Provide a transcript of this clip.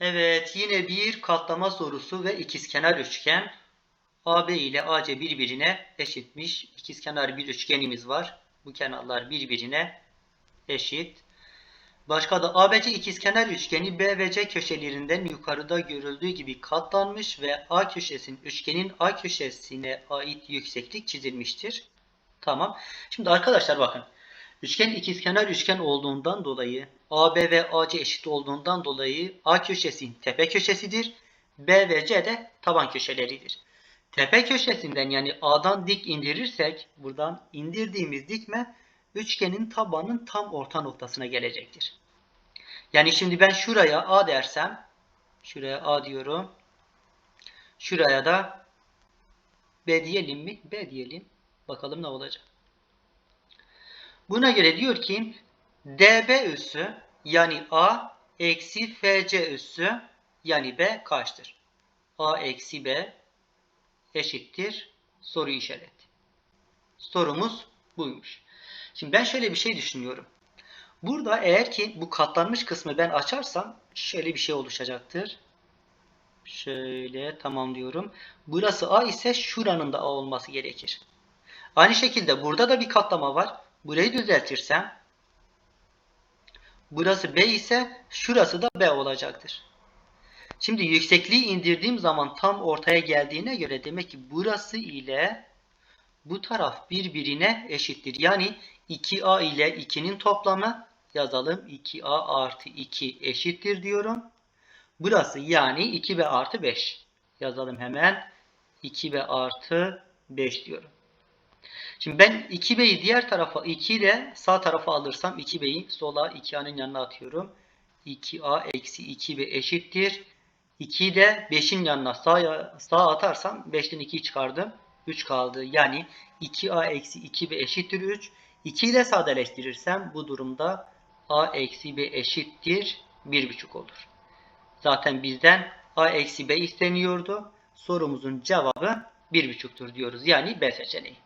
Evet yine bir katlama sorusu ve ikizkenar üçgen. AB ile AC birbirine eşitmiş. İkizkenar bir üçgenimiz var. Bu kenarlar birbirine eşit. Başka da ABC ikizkenar üçgeni B ve C köşelerinden yukarıda görüldüğü gibi katlanmış ve A köşesinin üçgenin A köşesine ait yükseklik çizilmiştir. Tamam. Şimdi arkadaşlar bakın. Üçgen ikizkenar üçgen olduğundan dolayı AB ve AC eşit olduğundan dolayı A köşesi tepe köşesidir. B ve C de taban köşeleridir. Tepe köşesinden yani A'dan dik indirirsek buradan indirdiğimiz dikme üçgenin tabanın tam orta noktasına gelecektir. Yani şimdi ben şuraya A dersem şuraya A diyorum. Şuraya da B diyelim mi? B diyelim. Bakalım ne olacak. Buna göre diyor ki DB üssü yani A eksi FC üssü yani B kaçtır? A eksi B eşittir soru işareti. Sorumuz buymuş. Şimdi ben şöyle bir şey düşünüyorum. Burada eğer ki bu katlanmış kısmı ben açarsam şöyle bir şey oluşacaktır. Şöyle tamam diyorum. Burası A ise şuranın da A olması gerekir. Aynı şekilde burada da bir katlama var. Burayı düzeltirsem burası B ise şurası da B olacaktır. Şimdi yüksekliği indirdiğim zaman tam ortaya geldiğine göre demek ki burası ile bu taraf birbirine eşittir. Yani 2A ile 2'nin toplamı yazalım. 2A artı 2 eşittir diyorum. Burası yani 2B artı 5. Yazalım hemen. 2B artı 5 diyorum. Şimdi ben 2B'yi diğer tarafa 2 ile sağ tarafa alırsam 2B'yi sola 2A'nın yanına atıyorum. 2A eksi 2B eşittir. 2'yi de 5'in yanına sağa, sağa atarsam 5'ten 2'yi çıkardım. 3 kaldı. Yani 2A eksi 2B eşittir 3. 2 ile sadeleştirirsem bu durumda A eksi B eşittir 1,5 olur. Zaten bizden A eksi B isteniyordu. Sorumuzun cevabı 1,5'tur diyoruz. Yani B seçeneği.